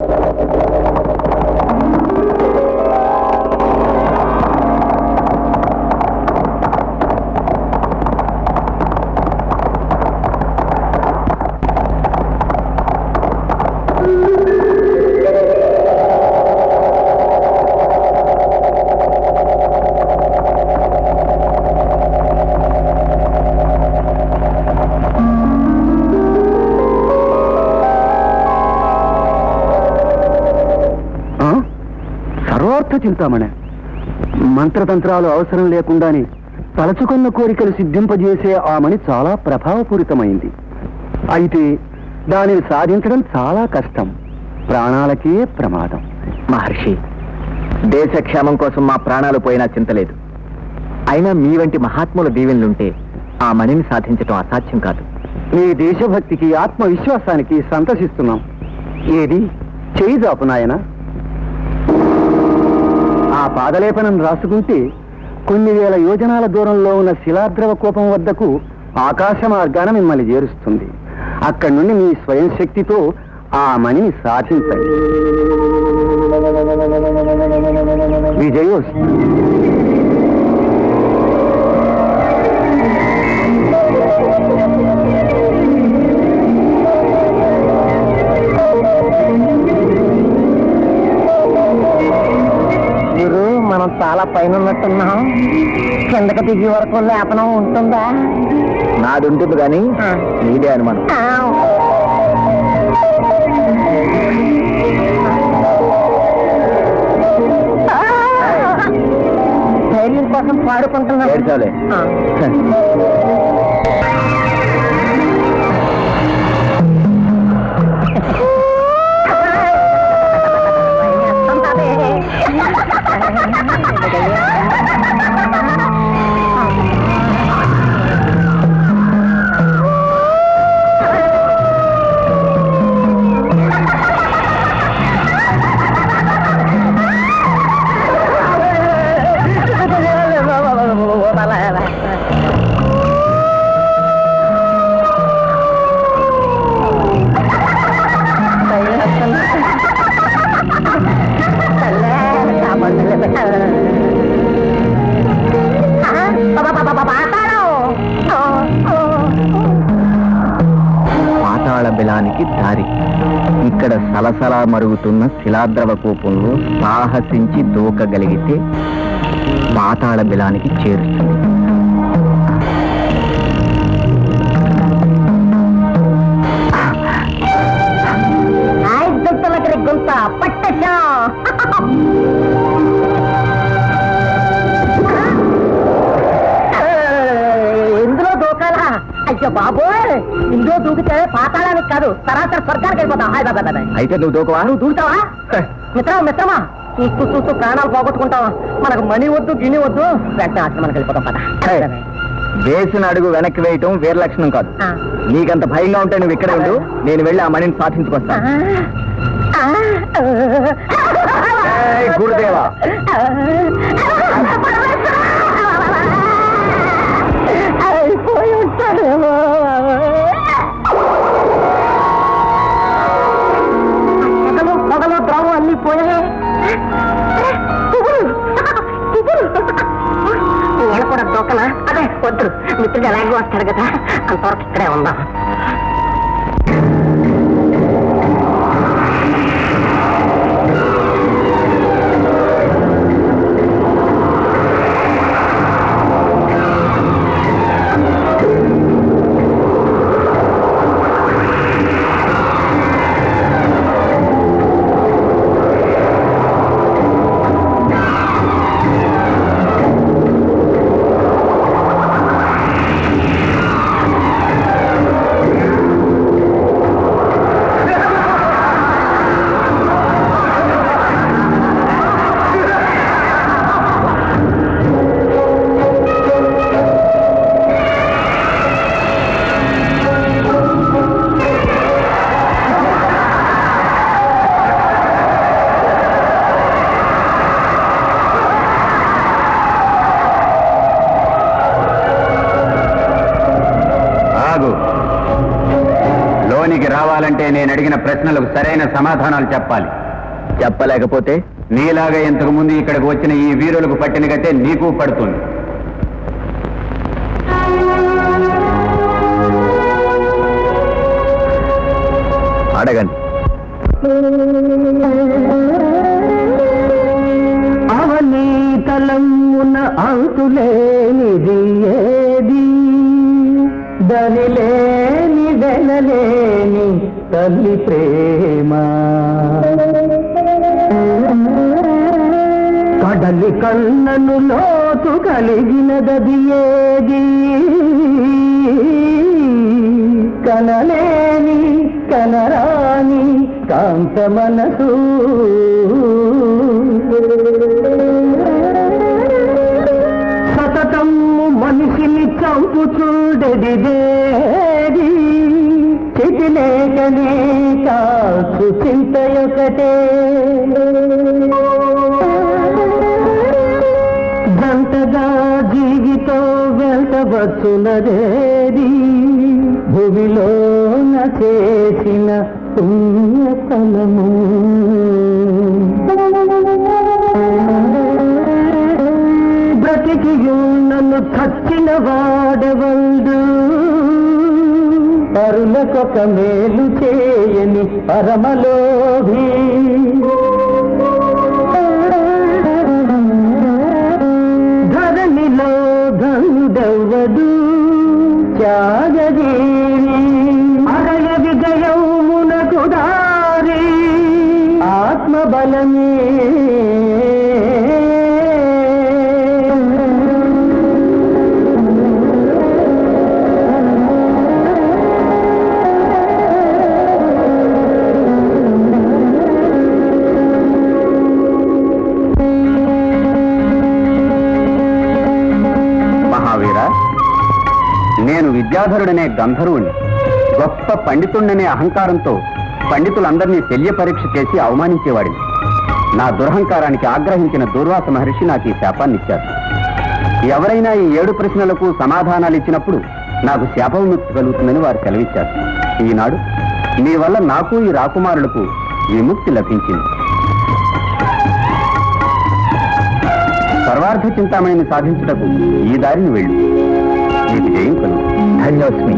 ఆ? చింతామణి. మంత్రతంత్రాలు అవసరం లేకుండానే తలచుకున్న కోరికలు సిద్ధింపజేసే ఆ మణి చాలా ప్రభావపూరితమైంది. అయితే దానిని సాధించడం చాలా కష్టం. ప్రాణాలకే ప్రమాదం. మహర్షి దేశ క్షేమం కోసం మా ప్రాణాలు పోయినా చింతలేదు అయినా మీ వంటి మహాత్ముల దీవెనలుంటే ఆ మణిని సాధించటం అసాధ్యం కాదు. నీ దేశభక్తికి ఆత్మవిశ్వాసానికి సంతసిస్తున్నాం. ఏది? చేయి జాపు నాయన. పాదలేపనం రాసుకుంటే కొన్ని వేల యోజనాల దూరంలో ఉన్న శిలాద్రవ కోపం వద్దకు ఆకాశ మార్గాన మిమ్మల్ని చేరుస్తుంది. అక్కడి నుండి మీ స్వయం శక్తితో ఆ మణిని సాధించండి. విజయోస్తు దిగి వరకు లేపనం ఉంటుందా? నాది ఉంటుంది కానీ. నీదే అనుమానం. ధైర్యం కోసం పాడుకుంటున్నాం ఏడ్చాలే. బిలానికి దారి. ఇక్కడ సలసలా మరుగుతున్న శిలాద్రవ కూపంలో సాహసించి దూకగలిగితే పాతాళ బిలానికి చేరుతుంది గుంత దూకాలా? అయ్యో బాబోయ్! ఇందులో దూకితే పాతాళానికి కాదు సరాసరి స్వర్గానికి వెళ్ళిపోతాం. హాయ్ బాబా బాబాయ్. అయితే నువ్వు దూకవా? నువ్వు దూకుతావా? మిత్రమా మిత్రమా? చూస్తూ చూస్తూ ప్రాణాలు పోగొట్టుకుంటావా మనకు మనీ వద్దు గిని వద్దు. వెంటనే ఆశ్రమానికి వెళ్ళిపోతాం పద. వేసిన అడుగు వెనక్కి వేయటం వీర లక్షణం కాదు. నీకంత భయంగా ఉంటే నువ్వు ఇక్కడే ఉండు. నేను వెళ్ళి ఆ మణిని సాధించుకొస్తాను ఏయ్, గురుదేవా. ఎలాగో వస్తాడు కదా అంతవరకు ఇక్కడే ఉందాం. చెప్పాలంటే నేను అడిగిన ప్రశ్నలకు సరైన సమాధానాలు చెప్పాలి. చెప్పలేకపోతే? నీలాగా ఇంతకు ముందు ఇక్కడికి వచ్చిన ఈ వీరులకు పట్టిన గతే నీకు పడుతుంది. అడగండి. తల్లి ప్రేమ. కడలి కన్నను లోతు కలిగినదది ఏది? కనలేని కనరాని కాంత మనసు సతతము మనిషిని చంపు చూడదిదేది చిటిలేకనే కాచు చింతయొకటే. జంటగా జీవితో వెళ్తవచ్చునదేది? భూమిలోన చేసిన పుణ్యఫలము. బ్రతికి నన్ను చచ్చిన వాడవల్డు మరొక మేలు చేయని పరమలోభి. ధరణిలో ధనుడవదు త్యాగదేవి అరయ విజయమునకు దారి. ఆత్మబలమే గదాధరుడనే గంధర్వుణ్ణి గొప్ప పండితుడనే అహంకారంతో పండితులందరినీ శల్య పరీక్ష చేసి అవమానించేవాడిని. నా దురహంకారానికి ఆగ్రహించిన దూర్వాస మహర్షి నాకు ఈ శాపాన్నిచ్చారు. ఎవరైనా ఈ ఏడు ప్రశ్నలకు సమాధానాలు ఇచ్చినప్పుడు నాకు శాప విముక్తి కలుగుతుందని వారు సెలవిచ్చారు. ఈనాడు మీ వల్ల నాకు ఈ రాకుమారులకు విముక్తి లభించింది. సర్వార్థ చింతామణిని సాధించుటకు ఈ దారిని వెళ్ళు. నీకు జయం కలుగు. ధన్యోస్మి.